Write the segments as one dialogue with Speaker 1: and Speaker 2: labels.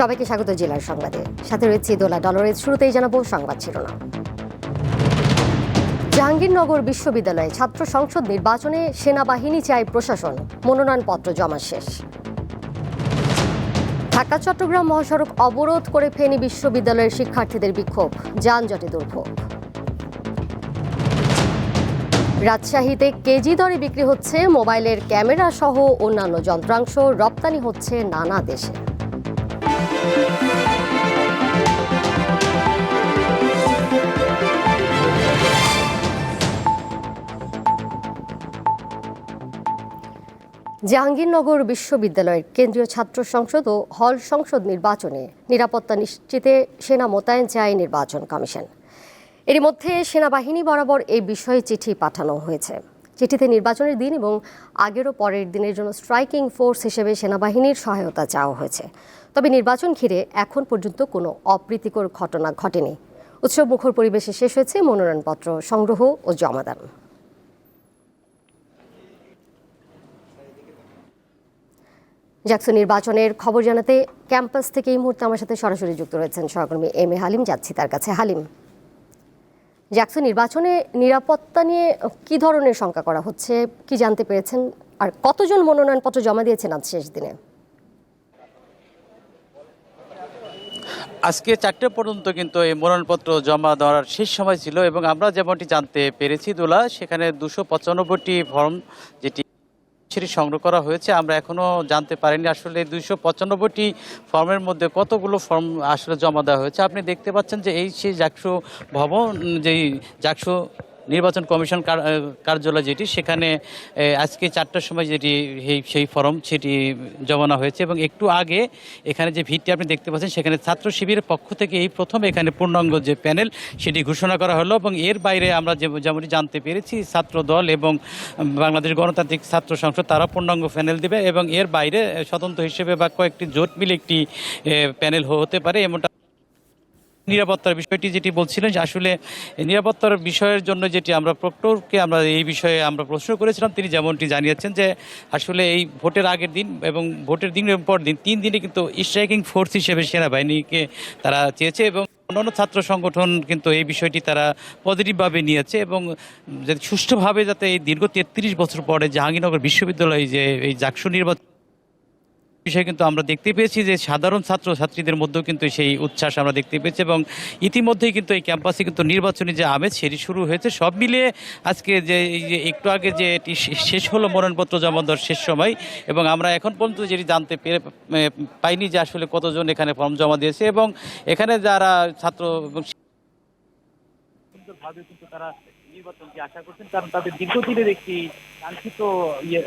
Speaker 1: সবাইকে স্বাগত জেলার সংবাদে। সাথে রয়েছে দোলা ডলরের শুরুতেই জানাব সংবাদ শিরোনাম। জাহাঙ্গীরনগর বিশ্ববিদ্যালয়ে ছাত্র সংসদ নির্বাচনে সেনাবাহিনী চায় প্রশাসন, মনোনয়নপত্র জমা শেষ। ঢাকা, চট্টগ্রাম মহাসড়ক অবরোধ করে ফেনী বিশ্ববিদ্যালয়ের শিক্ষার্থীদের বিক্ষোভ, যানজটে দুর্ভোগ। রাজশাহীতে কেজি দরে বিক্রি হচ্ছে মোবাইলের ক্যামেরা সহ অন্যান্য যন্ত্রাংশ, রপ্তানি হচ্ছে নানা দেশে। জাহাঙ্গীরনগর বিশ্ববিদ্যালয়ের কেন্দ্রীয় ছাত্র সংসদ ও হল সংসদ নির্বাচনে নিরাপত্তা নিশ্চিতে সেনা মোতায়েন চায় নির্বাচন কমিশন। এরই মধ্যে সেনাবাহিনী বরাবর এই বিষয়ে চিঠি পাঠানো হয়েছে। চিঠিতে নির্বাচনের দিন এবং আগেরও পরের দিনের জন্য স্ট্রাইকিং ফোর্স হিসেবে সেনাবাহিনীর সহায়তা চাওয়া হয়েছে। তবে নির্বাচন ঘিরে এখন পর্যন্ত কোনো অপ্রীতিকর ঘটনা ঘটেনি। উৎসব মুখর পরিবেশে শেষ হয়েছে মনোনয়নপত্র সংগ্রহ ও জমাদান। জ্যাকসন নির্বাচনের খবর জানাতে ক্যাম্পাস থেকে এই মুহূর্তে আমার সাথে সরাসরি যুক্ত রয়েছেন সহকর্মী এম এ হালিম, যাচ্ছি তার কাছে। হালিম, জ্যাকসন নির্বাচনে নিরাপত্তা নিয়ে কি ধরনের শঙ্কা করা হচ্ছে, কি জানতে পেরেছেন, আর কতজন মনোনয়নপত্র জমা দিয়েছেন আজ শেষ দিনে?
Speaker 2: আজকে চারটে পর্যন্ত কিন্তু এই মনোনয়নপত্র জমা দেওয়ার শেষ সময় ছিল এবং আমরা যেমনটি জানতে পেরেছি দোলা, সেখানে দুশো পঁচানব্বইটি ফর্ম যেটি সেটি সংগ্রহ করা হয়েছে। আমরা এখনও জানতে পারিনি আসলে দুইশো পঁচানব্বইটি ফর্মের মধ্যে কতগুলো ফর্ম আসলে জমা দেওয়া হয়েছে। আপনি দেখতে পাচ্ছেন যে এই সেই জাকসু ভবন, যেই জাকসু নির্বাচন কমিশন কার্যালয় যেটি, সেখানে আজকে চারটার সময় যেটি সেই ফর্ম সেটি জমানো হয়েছে এবং একটু আগে এখানে যে ভিড়টি আপনি দেখতে পাচ্ছেন, সেখানে ছাত্র শিবিরের পক্ষ থেকে এই প্রথম এখানে পূর্ণাঙ্গ যে প্যানেল, সেটি ঘোষণা করা হলো এবং এর বাইরে আমরা যেমনটি জানতে পেরেছি, ছাত্র দল এবং বাংলাদেশ গণতান্ত্রিক ছাত্র সংসদ, তারা পূর্ণাঙ্গ প্যানেল দেবে এবং এর বাইরে স্বতন্ত্র হিসেবে বা কয়েকটি জোট মিলে একটি প্যানেল হতে পারে, এমনটা নিরাপত্তার বিষয়টি যেটি বলছিলেন যে আসলে নিরাপত্তার বিষয়ের জন্য যেটি আমরা প্রক্টরকে আমরা এই বিষয়ে আমরা প্রশ্ন করেছিলাম, তিনি যেমনটি জানিয়েছেন যে আসলে এই ভোটের আগের দিন এবং ভোটের দিনের পর দিন, তিন দিনে কিন্তু স্ট্রাইকিং ফোর্স হিসেবে সেনাবাহিনীকে তারা চেয়েছে এবং অন্যান্য ছাত্র সংগঠন কিন্তু এই বিষয়টি তারা পজিটিভভাবে নিয়েছে এবং সুষ্ঠুভাবে যাতে এই দীর্ঘ তেত্রিশ বছর পরে জাহাঙ্গীরনগর বিশ্ববিদ্যালয়ে যে এই জাকসু নির্বাচন বিষয়ে কিন্তু আমরা দেখতে পেয়েছি যে সাধারণ ছাত্র ছাত্রীদের মধ্যেও কিন্তু সেই উচ্ছ্বাস আমরা দেখতে পেয়েছি এবং ইতিমধ্যেই কিন্তু এই ক্যাম্পাসে কিন্তু নির্বাচনী যে আমেজ, সেটি শুরু হয়েছে। সব মিলিয়ে আজকে যে একটু আগে যে এটি শেষ হলো মনোনয়নপত্র জমা দেওয়ার শেষ সময় এবং আমরা এখন পর্যন্ত যেটি জানতে পেরে পাইনি যে আসলে কতজন এখানে ফর্ম জমা দিয়েছে এবং এখানে যারা ছাত্র এবং তারা নির্বাচনকে আশা করছেন? কারণ তাদের দীর্ঘদিনের একটি কাঙ্ক্ষিত ইয়ে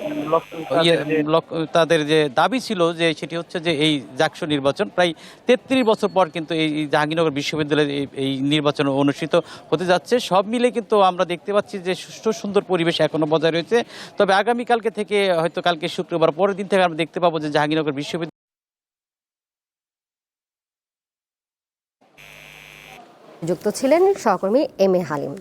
Speaker 2: লক্ষ্য- তাদের যে দাবি ছিল যে সেটি হচ্ছে যে এই জাকসু নির্বাচন প্রায় তেত্রিশ বছর পর কিন্তু এই জাহাঙ্গীরনগর বিশ্ববিদ্যালয়ে এই- নির্বাচন অনুষ্ঠিত হতে যাচ্ছে। সব মিলে কিন্তু আমরা দেখতে পাচ্ছি যে সুষ্ঠু সুন্দর পরিবেশ এখনও বজায় রয়েছে। তবে আগামীকালকে থেকে হয়তো কালকে শুক্রবার পরের দিন থেকে আমরা দেখতে পাবো যে জাহাঙ্গীরনগর বিশ্ববিদ্যালয়
Speaker 1: যুক্ত ছিলেন সহকর্মী এম এ হালিম।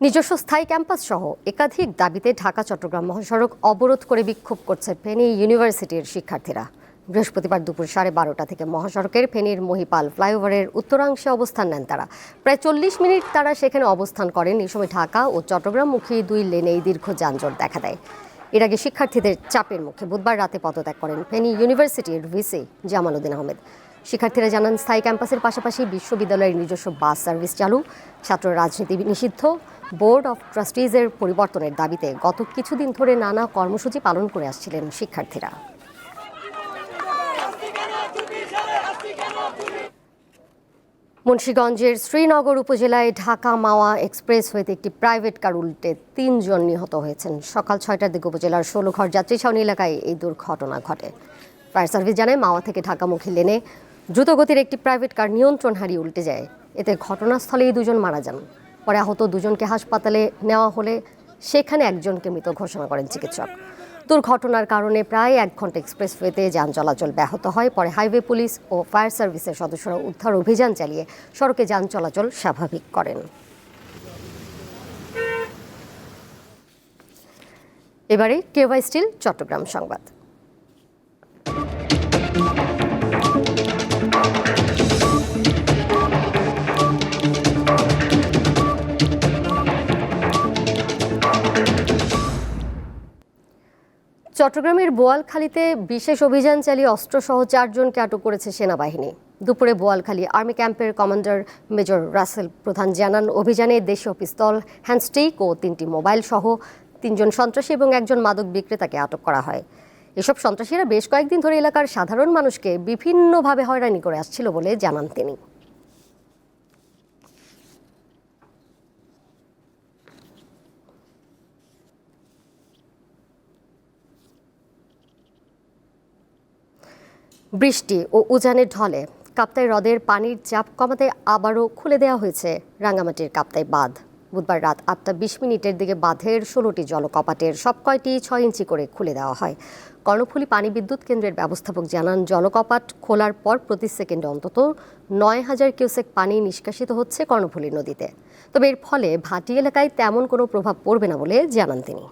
Speaker 1: নিজস্ব স্থায়ী ক্যাম্পাস সহ একাধিক দাবিতে ঢাকা, চট্টগ্রাম মহাসড়ক অবরোধ করে বিক্ষোভ করছে ফেনী ইউনিভার্সিটির শিক্ষার্থীরা। বৃহস্পতিবার দুপুর সাড়ে বারোটা থেকে মহাসড়কের ফেনীর মহিপাল ফ্লাইওভারের উত্তরাংশে অবস্থান নেন তারা। প্রায় চল্লিশ মিনিট তারা সেখানে অবস্থান করেন। এই সময় ঢাকা ও চট্টগ্রামমুখী দুই লেনেই দীর্ঘ যানজট দেখা দেয়। এর আগে শিক্ষার্থীদের চাপের মুখে বুধবার রাতে পদত্যাগ করেন ফেনী ইউনিভার্সিটির ভিসি জামাল উদ্দিন আহমেদ। শিক্ষার্থীরা জানান, স্থায়ী ক্যাম্পাসের পাশাপাশি বিশ্ববিদ্যালয়ের নিজস্ব বাস সার্ভিস চালু। ছাত্র রাজনীতি নিষিদ্ধ। বোর্ড অফ ট্রাস্টিজের পরিবর্তনের দাবিতে গত কিছুদিন ধরে নানা কর্মসূচি পালন করে আসছিলেন শিক্ষার্থীরা। মুন্সীগঞ্জের শ্রীনগর উপজেলায় ঢাকা মাওয়া এক্সপ্রেস হইতে একটি প্রাইভেট কার উল্টে তিনজন নিহত হয়েছেন। সকাল ছয়টার দিকে উপজেলার ষোলোঘর যাত্রী ছাউনি এলাকায় এই দুর্ঘটনা ঘটে। ফায়ার সার্ভিস জানায়, মাওয়া থেকে ঢাকামুখী লেনে দ্রুতগতির একটি প্রাইভেট কার নিয়ন্ত্রণ হারিয়ে উল্টে যায়। এতে ঘটনাস্থলেই দুজন মারা যান। পরে আহত দুজনকে হাসপাতালে নেওয়া হলে সেখানে একজনকে মৃত ঘোষণা করেন চিকিৎসক। দুর্ঘটনার কারণে প্রায় এক ঘণ্টা এক্সপ্রেসওয়েতে যান চলাচল ব্যাহত হয়। পরে হাইওয়ে পুলিশ ও ফায়ার সার্ভিসের সদস্যরা উদ্ধার অভিযান চালিয়ে সড়কে যান চলাচল স্বাভাবিক করেন। এবারে কেওয়াই স্টিল, চট্টগ্রাম সংবাদ। চট্টগ্রামের বোয়ালখালীতে বিশেষ অভিযান চালিয়ে অস্ত্রসহ চারজনকে আটক করেছে সেনাবাহিনী। দুপুরে বোয়ালখালী আর্মি ক্যাম্পের কমান্ডার মেজর রাসেল প্রধান জানান, অভিযানে দেশীয় পিস্তল, হ্যান্ডস্টিক ও তিনটি মোবাইল সহ তিনজন সন্ত্রাসী এবং একজন মাদক বিক্রেতাকে আটক করা হয়। এসব সন্ত্রাসীরা বেশ কয়েকদিন ধরে এলাকার সাধারণ মানুষকে বিভিন্নভাবে হয়রানি করে আসছিল বলে জানান তিনি। বৃষ্টি ও উজানের ঢলে। কাপ্তাই হ্রদের পানির চাপ কমাতে আবারও খুলে দেওয়া হয়েছে রাঙ্গামাটির কাপ্তাই বাঁধ। বুধবার রাত আটটা বিশ মিনিটের দিকে বাঁধের ষোলোটি জলকপাটের সব কয়টি ছয় ইঞ্চি করে খুলে দেওয়া হয়। কর্ণফুলী পানি বিদ্যুৎ কেন্দ্রের ব্যবস্থাপক জানান, জলকপাট খোলার পর প্রতি সেকেন্ডে অন্তত নয় হাজার কিউসেক পানি নিষ্কাশিত হচ্ছে কর্ণফুলী নদীতে। তবে এর ফলে ভাটি এলাকায় তেমন কোনো প্রভাব পড়বে না বলে জানান তিনি।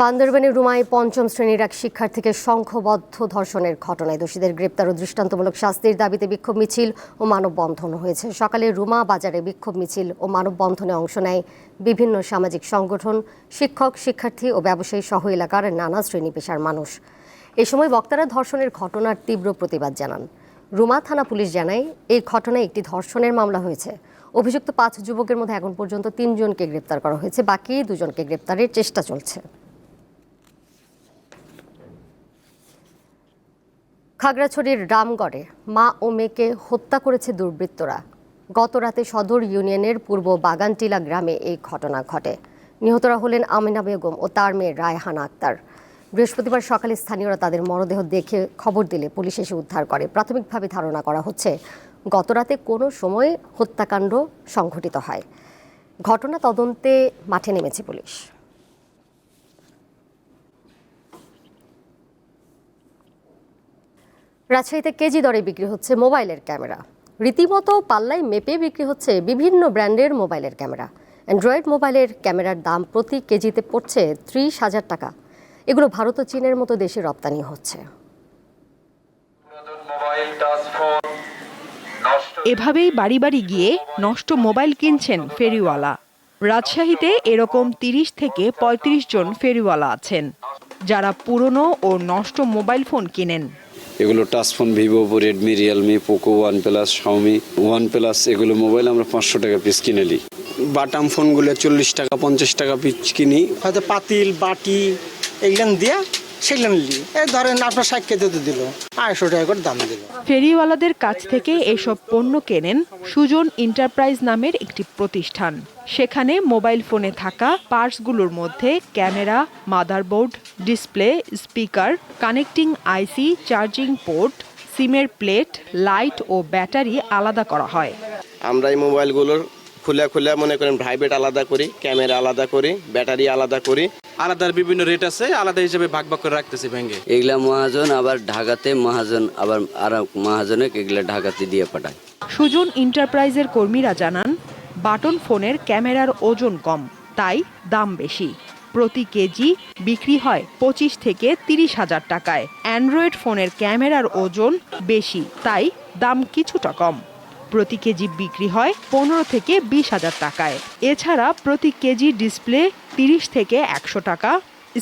Speaker 1: বান্দরবানের রুমায় পঞ্চম শ্রেণির এক শিক্ষার্থীকে সংঘবদ্ধ ধর্ষণের ঘটনায় দোষীদের গ্রেপ্তার ও দৃষ্টান্তমূলক শাস্তির দাবিতে বিক্ষোভ মিছিল ও মানববন্ধন হয়েছে। সকালে রুমা বাজারে বিক্ষোভ মিছিল ও মানববন্ধনে অংশ নেয় বিভিন্ন সামাজিক সংগঠন, শিক্ষক, শিক্ষার্থী ও ব্যবসায়ী সহ এলাকার নানা শ্রেণি পেশার মানুষ। এ সময় বক্তারা ধর্ষণের ঘটনার তীব্র প্রতিবাদ জানান। রুমা থানা পুলিশ জানায়, এই ঘটনায় একটি ধর্ষণের মামলা হয়েছে। অভিযুক্ত পাঁচ যুবকের মধ্যে এখন পর্যন্ত তিনজনকে গ্রেপ্তার করা হয়েছে, বাকি দুজনকে গ্রেপ্তারের চেষ্টা চলছে। খাগড়াছড়ির রামগড়ে মা ও মেয়েকে হত্যা করেছে দুর্বৃত্তরা। গত রাতে সদর ইউনিয়নের পূর্ব বাগানটিলা গ্রামে এই ঘটনা ঘটে। নিহতরা হলেন আমিনা বেগম ও তার মেয়ে রায়হানা আক্তার। বৃহস্পতিবার সকালে স্থানীয়রা তাদের মরদেহ দেখে খবর দিলে পুলিশ এসে উদ্ধার করে। প্রাথমিকভাবে ধারণা করা হচ্ছে গতরাতে কোনো সময়ে হত্যাকাণ্ড সংঘটিত হয়। ঘটনা তদন্তে মাঠে নেমেছে পুলিশ। রাজশাহীতে কেজি দরে বিক্রি হচ্ছে মোবাইলের ক্যামেরা। রীতিমতো পাল্লায় মেপে বিক্রি হচ্ছে বিভিন্ন ব্র্যান্ডের মোবাইলের ক্যামেরা। অ্যান্ড্রয়েড মোবাইলের ক্যামেরার দাম প্রতি কেজিতে পড়ছে ত্রিশ হাজার টাকা। এগুলো ভারত ও চীনের মতো দেশে রপ্তানি হচ্ছে।
Speaker 3: এভাবেই বাড়ি বাড়ি গিয়ে নষ্ট মোবাইল কিনছেন ফেরিওয়ালা। রাজশাহীতে এরকম তিরিশ থেকে ৩৫ জন ফেরিওয়ালা আছেন, যারা পুরনো ও নষ্ট মোবাইল ফোন কিনেন।
Speaker 4: এগুলো touch phone Vivo Oppo Redmi Realme Poco one plus Xiaomi one plus এগুলো মোবাইল আমরা পাঁচশো টাকা পিস কিনে নিই।
Speaker 5: বাটাম ফোনগুলো চল্লিশ টাকা পঞ্চাশ টাকা পিস কিনি। হয়তো পাতিল বাটি এগুলো দিয়া সেগুলান নিলি এই ধরেন আপনার ষাট কেজি তো দিল আড়াইশো টাকা করে দাম দিল।
Speaker 3: ফেরিওয়ালাদের কাছ থেকে এসব পণ্য কেনেন সুজন এন্টারপ্রাইজ নামের একটি প্রতিষ্ঠান। সেখানে মোবাইল ফোনে থাকা পার্টসগুলোর মধ্যে camera motherboard display speaker connecting IC charging port সিমের প্লেট লাইট ও ব্যাটারি আলাদা করা হয়।
Speaker 6: আমরা এই মোবাইলগুলোর খুলে খুলে মনে করেন প্রাইভেট আলাদা করি ক্যামেরা আলাদা করি ব্যাটারি আলাদা করি।
Speaker 7: আলাদার বিভিন্ন রেট আছে আলাদা হিসেবে ভাগ ভাগ করে রাখতেছি ব্যাংকে
Speaker 8: এগুলা মহাজন আবার ঢাকাতে মহাজন আবার আর মহাজনে এগুলা ঢাকাতে দিয়ে পাঠায়।
Speaker 3: সুজন এন্টারপ্রাইজের কর্মীরা জানান বাটন ফোনের ক্যামেরার ওজন কম তাই দাম বেশি। প্রতি কেজি বিক্রি হয় পঁচিশ থেকে তিরিশ হাজার টাকায়। অ্যান্ড্রয়েড ফোনের ক্যামেরার ওজন বেশি তাই দাম কিছুটা কম। প্রতি কেজি বিক্রি হয় পনেরো থেকে বিশ হাজার টাকায়। এছাড়া প্রতি কেজি ডিসপ্লে তিরিশ থেকে একশো টাকা,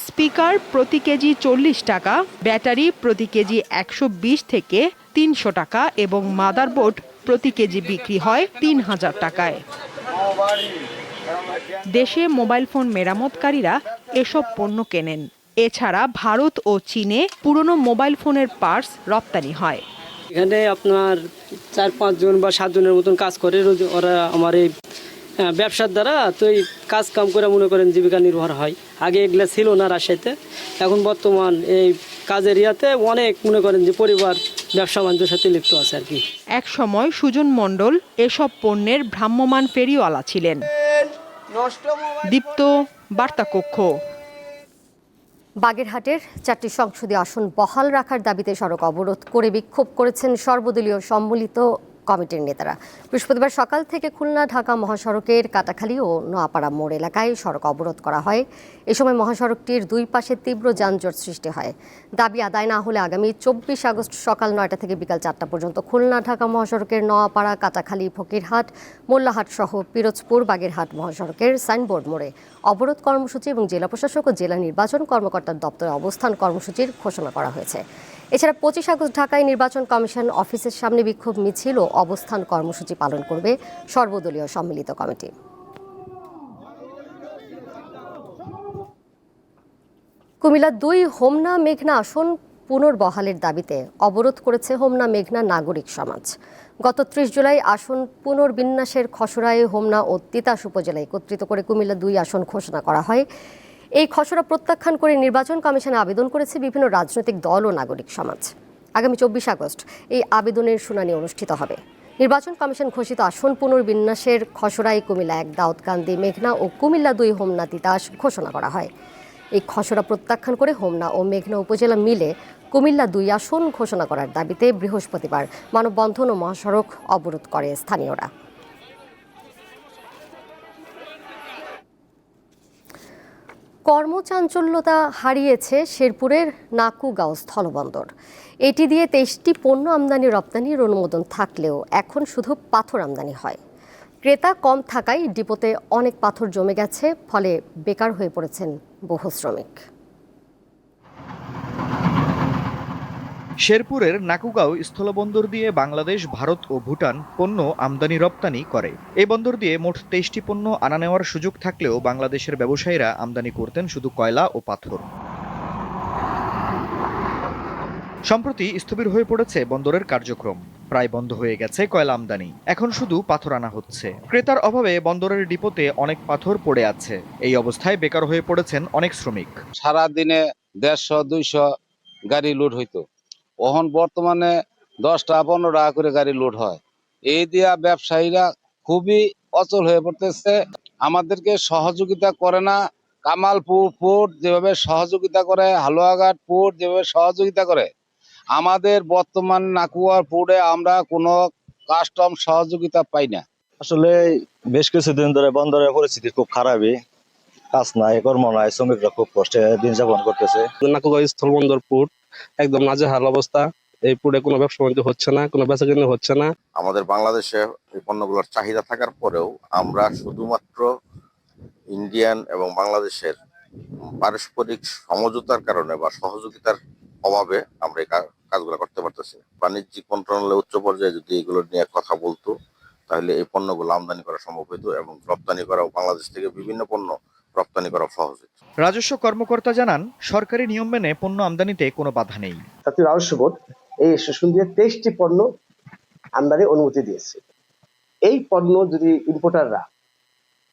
Speaker 3: স্পিকার প্রতি কেজি চল্লিশ টাকা, ব্যাটারি প্রতি কেজি একশো বিশ থেকে তিনশো টাকা এবং মাদারবোর্ড প্রতি কেজি বিক্রি হয় তিন হাজার টাকায়। দেশে মোবাইল ফোন মেরামতকারীরা এসব পণ্য কেনেন। এছাড়া ভারত ও চীনে পুরনো মোবাইল ফোনের পার্টস রপ্তানি হয়।
Speaker 9: এখানে আপনার চার পাঁচজন বা সাতজনের মতন কাজ করে ওরা আমার এই ব্যবসার দ্বারা তো এই কাজ কাম করে মনে করেন জীবিকা নির্ভর হয়। আগে এগুলো ছিল না রাজশাহীতে এখন বর্তমান এই কাজের ইয়াতে অনেক মনে করেন যে পরিবার ব্যবসা বাণিজ্যের সাথে লিপ্ত আছে আর কি।
Speaker 3: এক সময় সুজন মণ্ডল এসব পণ্যের ভ্রাম্যমাণ ফেরিওয়ালা ছিলেন। দীপ্ত বার্তা কক্ষ
Speaker 1: বাগেরহাটের চারটি সংসদীয় আসন বহাল রাখার দাবিতে সড়ক অবরোধ করে বিক্ষোভ করেছেন সর্বদলীয় সম্মিলিত কমিটির নেতারা। বৃহস্পতিবার সকাল থেকে খুলনা, ঢাকা মহাসড়কের কাটাখালী ও নোয়াপাড়া মোড় এলাকায় সড়ক অবরোধ করা হয়। এ সময় মহাসড়কটির দুই পাশে তীব্র যানজট সৃষ্টি হয়। দাবি আদায় না হলে আগামী চব্বিশ আগস্ট সকাল নয়টা থেকে বিকাল চারটা পর্যন্ত খুলনা, ঢাকা মহাসড়কের নোয়াপাড়া, কাটাখালী, ফকিরহাট, মোল্লাহাট সহ পিরোজপুর, বাগেরহাট মহাসড়কের সাইনবোর্ড মোড়ে অবরোধ কর্মসূচি এবং জেলা প্রশাসক ও জেলা নির্বাচন কর্মকর্তার দপ্তরে অবস্থান কর্মসূচির ঘোষণা করা হয়েছে। এছাড়া পঁচিশ আগস্ট ঢাকায় নির্বাচন কমিশন অফিসের সামনে বিক্ষোভ মিছিল ও অবস্থান কর্মসূচি পালন করবে সর্বদলীয় সম্মিলিত কমিটি। কুমিল্লা দুই হোমনা মেঘনা আসন পুনর্বহালের দাবিতে অবরোধ করেছে হোমনা মেঘনা নাগরিক সমাজ। গত ত্রিশ জুলাই আসন পুনর্বিন্যাসের খসড়ায় হোমনা ও তিতাস উপজেলায় একত্রিত করে কুমিল্লা দুই আসন ঘোষণা করা হয়। এই খসড়া প্রত্যাখ্যান করে নির্বাচন কমিশনে আবেদন করেছে বিভিন্ন রাজনৈতিক দল ও নাগরিক সমাজ। আগামী চব্বিশ আগস্ট এই আবেদনের শুনানি অনুষ্ঠিত হবে। নির্বাচন কমিশন ঘোষিত আসন পুনর্বিন্যাসের খসড়ায় কুমিল্লা এক, দাউদকান্দি, মেঘনা ও কুমিল্লা দুই হোমনা তিতাস ঘোষণা করা হয়। এই খসড়া প্রত্যাখ্যান করে হোমনা ও মেঘনা উপজেলা মিলে কুমিল্লা দুই আসন ঘোষণা করার দাবিতে বৃহস্পতিবার মানববন্ধন ও মহাসড়ক অবরোধ করে স্থানীয়রা। কর্মচাঞ্চল্যতা হারিয়েছে শেরপুরের নাকুগাঁও স্থলবন্দর। এটি দিয়ে তেইশটি পণ্য আমদানি রপ্তানির অনুমোদন থাকলেও এখন শুধু পাথর আমদানি হয়। ক্রেতা কম থাকায় ডিপোতে অনেক পাথর জমে গেছে, ফলে বেকার হয়ে পড়েছেন বহু শ্রমিক।
Speaker 10: শেরপুরের নাকুগাঁও স্থলবন্দর দিয়ে বাংলাদেশ, ভারত ও ভুটান পণ্য আমদানি রপ্তানি করে। এই বন্দর দিয়ে মোট তেইশটি পণ্য আনা নেওয়ার সুযোগ থাকলেও বাংলাদেশের ব্যবসায়ীরা আমদানি করতেন শুধু কয়লা ও পাথর। সম্প্রতি স্থবির হয়ে পড়েছে বন্দরের কার্যক্রম। প্রায় বন্ধ হয়ে গেছে কয়লা আমদানি। এখন শুধু পাথর আনা হচ্ছে। ক্রেতার অভাবে বন্দরের ডিপোতে অনেক পাথর পড়ে আছে। এই অবস্থায় বেকার হয়ে পড়েছেন অনেক শ্রমিক।
Speaker 11: সারা দিনে দেড়শো, দুইশো গাড়ি লোড হইতো। এখন বর্তমানে দশটা পনেরো টাকা করে গাড়ি লোড হয়। এই দিয়া ব্যবসায়ীরা খুবই অচল হয়ে পড়তেছে। আমাদেরকে সহযোগিতা করে না কামালপুর পোর্ট যেভাবে সহযোগিতা করে হালুয়াঘাট পোর্ট যেভাবে সহযোগিতা করে আমাদের বর্তমান নাকুয়ার পোর্টে আমরা কোনো কাস্টম সহযোগিতা পাই না।
Speaker 12: আসলে বেশ কিছুদিন ধরে বন্দরের পরিস্থিতি খুব খারাপই। কাজ নাই কর্ম নাই শ্রমিকরা খুব কষ্টে দিন যাপন করতেছে
Speaker 7: নাকুগাঁও স্থলবন্দর পোর্ট একদম নাজেহাল অবস্থা এই পোর্টে কোনো ব্যবসা বাণিজ্য হচ্ছে না, কোনো বেচা কিনে হচ্ছে না
Speaker 13: আমাদের বাংলাদেশে এই পণ্যগুলোর চাহিদা থাকার পরেও আমরা শুধুমাত্র ইন্ডিয়ান এবং বাংলাদেশের পারস্পরিক সমঝোতার কারণে বা সহযোগিতার অভাবে আমরা এই কাজগুলো করতে পারতেছি না। বাণিজ্যিক মন্ত্রণালয় উচ্চ পর্যায়ে যদি এগুলো নিয়ে কথা বলতো, তাহলে এই পণ্যগুলো আমদানি করা সম্ভব হতো এবং রপ্তানি করাও বাংলাদেশ থেকে বিভিন্ন পণ্য রপ্তানি করা সহজ
Speaker 10: রাজস্ব কর্মকর্তা জানান সরকারি নিয়ম মেনে পণ্য আমদানিতে কোনো বাধা নেই।
Speaker 14: জাতীয় রাজস্ব বোর্ড এই স্টেশন দিয়ে তেইশটি পণ্য আমদানি অনুমতি দিয়েছে। এই পণ্য যদি ইম্পোর্টাররা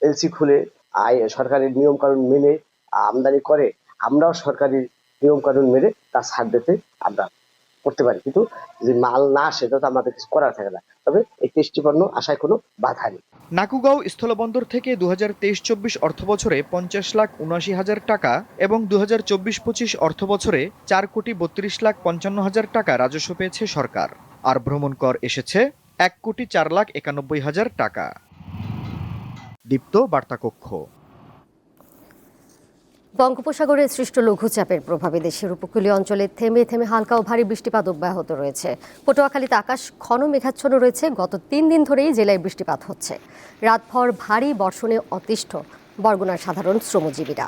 Speaker 14: এলসি খুলে আয় সরকারি নিয়ম কানুন মেনে আমদানি করে আমরাও সরকারি নিয়ম কানুন মেনে তা ছাড় দিতে আমরা করতে পারি। কিন্তু যদি মাল না আসে তাতে আমাদের কিছু করার থাকে না। তবে এই তেইশটি পণ্য আসায় কোনো বাধা নেই।
Speaker 10: নাকুগাঁও স্থলবন্দর থেকে দু হাজার তেইশ চব্বিশ অর্থ বছরে পঞ্চাশ লাখ উনআশি হাজার টাকা এবং দু হাজার চব্বিশ পঁচিশ অর্থ বছরে চার কোটি বত্রিশ লাখ পঞ্চান্ন হাজার টাকা রাজস্ব পেয়েছে সরকার। আর ভ্রমণ কর এসেছে এক কোটি চার লাখ একানব্বই হাজার টাকা। দীপ্ত বার্তাকক্ষ।
Speaker 1: বঙ্গোপসাগরে সৃষ্ট লঘুচাপের প্রভাবে দেশের উপকূলীয় অঞ্চলে থেমে থেমে হালকা ও ভারী বৃষ্টিপাত অব্যাহত রয়েছে। পটুয়াখালীতে আকাশ ঘন মেঘাচ্ছন্ন রয়েছে। গত তিন দিন ধরেই জেলায় বৃষ্টিপাত হচ্ছে। রাতভর ভারী বর্ষণে অতিষ্ঠ বরগুনার সাধারণ শ্রমজীবীরা।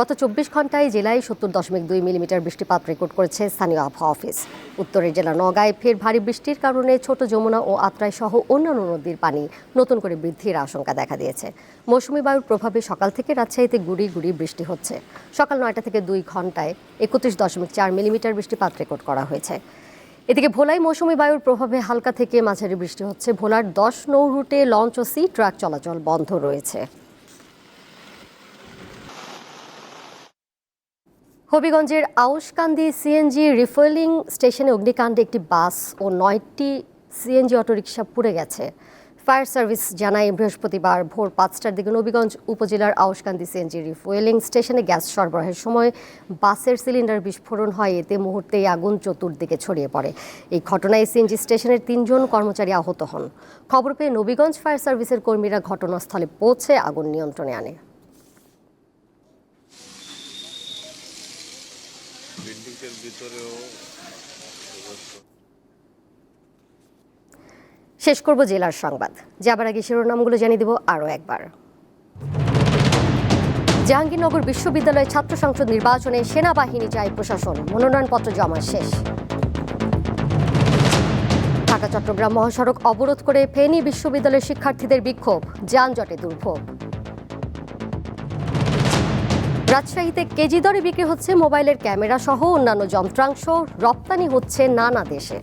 Speaker 1: গত চব্বিশ ঘন্টায় জেলায় সত্তর দশমিক দুই মিলিমিটার বৃষ্টিপাত রেকর্ড করেছে স্থানীয় আবহাওয়া অফিস। উত্তরের জেলা নগাঁয় ফের ভারী বৃষ্টির কারণে ছোট যমুনা ও আত্রাই সহ অন্যান্য নদীর পানি নতুন করে বৃদ্ধির আশঙ্কা দেখা দিয়েছে। মৌসুমি বায়ুর প্রভাবে সকাল থেকে রাজশাহীতে গুড়ি গুড়ি বৃষ্টি হচ্ছে। সকাল নয়টা থেকে দুই ঘন্টায় একত্রিশ দশমিক চার মিলিমিটার বৃষ্টিপাত রেকর্ড করা হয়েছে। এদিকে ভোলায় মৌসুমি বায়ুর প্রভাবে হালকা থেকে মাঝারি বৃষ্টি হচ্ছে। ভোলার দশ নৌ রুটে লঞ্চ ও সি ট্রাক চলাচল বন্ধ রয়েছে। হবিগঞ্জের আউশকান্দি সিএনজি রিফুয়েলিং স্টেশনে অগ্নিকাণ্ডে একটি বাস ও নয়টি সিএনজি অটোরিকশা পুড়ে গেছে। ফায়ার সার্ভিস জানায় বৃহস্পতিবার ভোর পাঁচটার দিকে নবীগঞ্জ উপজেলার আউশকান্দি সিএনজি রিফুয়েলিং স্টেশনে গ্যাস সরবরাহের সময় বাসের সিলিন্ডার বিস্ফোরণ হয়। এতে মুহূর্তেই আগুন চতুর্দিকে ছড়িয়ে পড়ে। এই ঘটনায় সিএনজি স্টেশনের তিনজন কর্মচারী আহত হন। খবর পেয়ে নবীগঞ্জ ফায়ার সার্ভিসের কর্মীরা ঘটনাস্থলে পৌঁছে আগুন নিয়ন্ত্রণে আনে। শেষ করব জেলার সংবাদ। যাবার আগে শিরোনামগুলো জানিয়ে দেব আরও একবার। জাহাঙ্গীরনগর বিশ্ববিদ্যালয় ছাত্র সংসদ নির্বাচনে সেনাবাহিনী চায় প্রশাসন। মনোনয়নপত্র জমা শেষ। ঢাকা চট্টগ্রাম মহাসড়ক অবরোধ করে ফেনী বিশ্ববিদ্যালয়ের শিক্ষার্থীদের বিক্ষোভ। যানজটে দুর্ভোগ। রাজশাহীতে কেজি দরে বিক্রি হচ্ছে মোবাইলের ক্যামেরা সহ অন্যান্য যন্ত্রাংশ। রপ্তানি হচ্ছে নানা দেশে।